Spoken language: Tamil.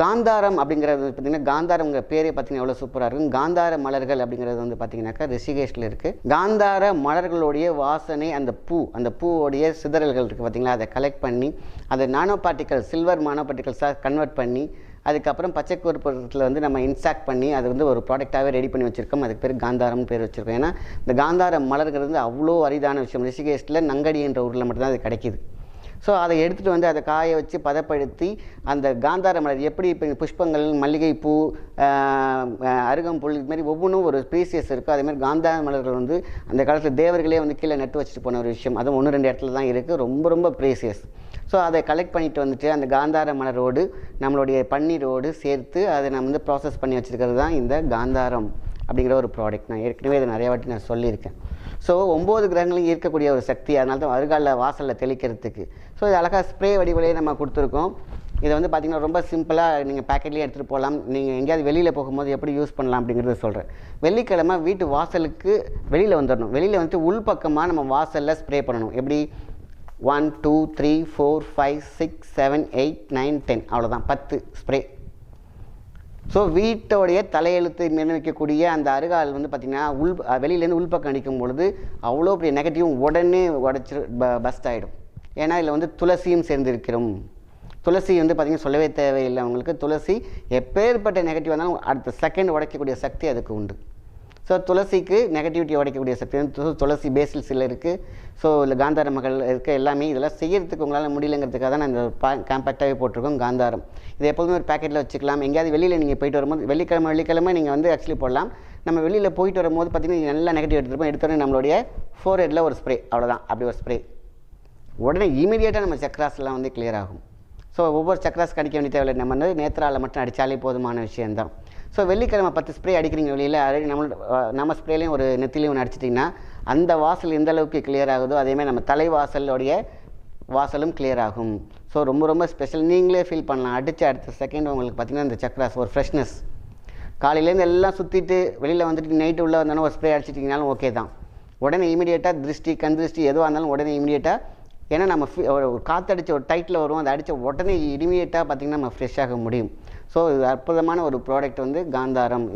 காந்தாரம் அப்படிங்கிறது பார்த்தீங்கன்னா காந்தாரம்ங்கிற பேரே பார்த்தீங்கன்னா எவ்வளோ சூப்பராக இருக்கும். காந்தார மலர்கள் அப்படிங்கிறது வந்து பார்த்தீங்கன்னாக்கா ரிஷிகேஷில் இருக்குது காந்தார மலர்களுடைய வாசனை அந்த பூ அந்த பூவோடைய சிதறல்கள் இருக்குது பார்த்தீங்களா அதை கலெக்ட் பண்ணி அதை நானோ பார்ட்டிகல் சில்வர் நானோ பார்ட்டிகல்ஸாக கன்வெர்ட் பண்ணி அதுக்கப்புறம் பச்சை கருப்பத்தில் வந்து நம்ம இன்ஸ்டாக்ட் பண்ணி அது வந்து ஒரு ப்ராடக்டாகவே ரெடி பண்ணி வச்சுருக்கோம். அதுக்கு பேர் காந்தாரம்னு பேர் வச்சுருக்கோம். ஏன்னா இந்த காந்தார மலர்கள் வந்து அவ்வளோ அரிதான விஷயம். ரிஷிகேஷில் நங்கடி என்ற ஊரில் மட்டும்தான் அது கிடைக்கிது. ஸோ அதை எடுத்துகிட்டு வந்து அதை காய வச்சு பதப்படுத்தி அந்த காந்தார மலர் எப்படி இப்போ புஷ்பங்கள் மல்லிகைப்பூ அருகம்புல் இதுமாதிரி ஒவ்வொன்றும் ஒரு ஸ்பீசியஸ் இருக்கும் அதேமாதிரி காந்தார மலர்கள் வந்து அந்த காலத்தில் தேவர்களே வந்து கீழே நட்டு வச்சுட்டு போன ஒரு விஷயம். அதுவும் ஒன்று ரெண்டு இடத்துல தான் இருக்குது ரொம்ப ரொம்ப ப்ரீசியஸ் ஸோ அதை கலெக்ட் பண்ணிட்டு வந்துட்டு அந்த காந்தார மலரோடு நம்மளுடைய பன்னீரோடு சேர்த்து அதை நம்ம வந்து ப்ராசஸ் பண்ணி வச்சுருக்கிறது தான் இந்த காந்தாரம் அப்படிங்கிற ஒரு ப்ராடக்ட் நான் ஏற்கனவே இதை நிறையா வாட்டி நான் சொல்லியிருக்கேன். ஸோ ஒம்பது கிரகங்களையும் ஈர்க்கக்கூடிய ஒரு சக்தி அதனால தான் வருகாலில் வாசலில் தெளிக்கிறதுக்கு. ஸோ இது அழகாக ஸ்ப்ரே வடிவிலே நம்ம கொடுத்துருக்கோம். இதை வந்து பார்த்திங்கன்னா ரொம்ப சிம்பிளாக நீங்கள் பேக்கெட்லேயே எடுத்துகிட்டு போகலாம். நீங்கள் எங்கேயாவது வெளியில் போகும்போது எப்படி யூஸ் பண்ணலாம் அப்படிங்கிறத சொல்கிறேன் வெள்ளிக்கிழமை வீட்டு வாசலுக்கு வெளியில் வந்துடணும். வெளியில் வந்துட்டு உள்பக்கமாக நம்ம வாசலில் ஸ்ப்ரே பண்ணணும். எப்படி? One two three four five six seven eight nine ten அவ்வளோதான் பத்து ஸ்ப்ரே ஸோ வீட்டோடைய தலையெழுத்து நிர்ணயிக்கக்கூடிய அந்த அருகால் வந்து பார்த்திங்கன்னா உள் வெளியிலேருந்து உள்பக்கம் அடிக்கும் பொழுது அவ்வளோ பெரிய நெகட்டிவும் உடனே உடச்சி பஸ்ட் ஆகிடும் ஏன்னா இதில் வந்து துளசியும் சேர்ந்திருக்கிறோம். துளசி வந்து பார்த்திங்கன்னா சொல்லவே தேவையில்லை அவங்களுக்கு. துளசி எப்பேற்பட்ட நெகட்டிவ் வந்தாலும் அடுத்த செகண்ட் உடைக்கக்கூடிய சக்தி அதுக்கு உண்டு. ஸோ துளசிக்கு நெகட்டிவிட்டி உடைக்கக்கூடிய சக்தி வந்து து- துளசி பேசில்ஸில் இருக்குது ஸோ இல்லை காந்தார மகள் இருக்க எல்லாமே இதெல்லாம் செய்கிறதுக்கு உங்களால் முடியலங்கிறதுக்காக தான் நான் இந்த பா காம்பேக்டாகவே போட்டிருக்கோம் காந்தாரம். இது எப்போதுமே ஒரு பேக்கெட்டில் வச்சுக்கலாம். எங்கேயாவது வெளியில் நீங்கள் போயிட்டு வரும்போது வெள்ளிக்கிழமை வெள்ளிக்கிழமை நீங்கள் வந்து ஆக்சுவலி போடலாம். நம்ம வெளியில் போயிட்டு வரும்போது பார்த்தீங்கன்னா நல்லா நெகட்டிவ் எடுத்துருப்போம். எடுத்தோடனே நம்மளுடைய ஃபோர் ஹெட்டில் ஒரு ஸ்ப்ரே அவ்வளோதான் அப்படி ஒரு ஸ்ப்ரே உடனே இமீடியட்டாக நம்ம சக்ராஸ்லாம் வந்து கிளியர் ஆகும். ஸோ ஒவ்வொரு சக்ராஸ் கடிக்க வேண்டிய தேவையில்லை. நம்ம வந்து நேத்திராவில் மட்டும் அடித்தாலே போதுமான விஷயம்தான். ஸோ வெள்ளிக்கிழமை பத்து ஸ்ப்ரே அடிக்கிறீங்க வெளியில் அதே நம்மளோட நம்ம ஸ்ப்ரேலையும் ஒரு நெத்திலையும் ஒன்று அடிச்சிட்டிங்கன்னா அந்த வாசல் எந்த அளவுக்கு கிளியர் ஆகுதோ அதேமாதிரி நம்ம தலைவாசலுடைய வாசலும் கிளியர் ஆகும். ஸோ ரொம்ப ரொம்ப ஸ்பெஷல் நீங்களே ஃபீல் பண்ணலாம். அடித்து அடுத்த செகண்ட் உங்களுக்கு பார்த்தீங்கன்னா இந்த சக்ராஸ் ஒரு ஃப்ரெஷ்னஸ் காலையிலேருந்து எல்லாம் சுற்றிட்டு வெளியில் வந்துட்டு நைட்டு உள்ளே வந்தாலும் ஒரு ஸ்ப்ரே அடிச்சிட்டிங்கனாலும் ஓகே தான். உடனே இமீடியட்டாக திருஷ்டி கண் திருஷ்டி எதுவாக இருந்தாலும் உடனே இமீடியட்டாக ஏன்னா நம்ம ஒரு ஒரு காற்றடிச்ச ஒரு டைட்டில் வரும் அதை அடித்த உடனே இமீடியட்டாக பார்த்திங்கன்னா நம்ம ஃப்ரெஷ்ஷாக முடியும். ஸோ இது அற்புதமான ஒரு ப்ராடக்ட் வந்து காந்தாரம்.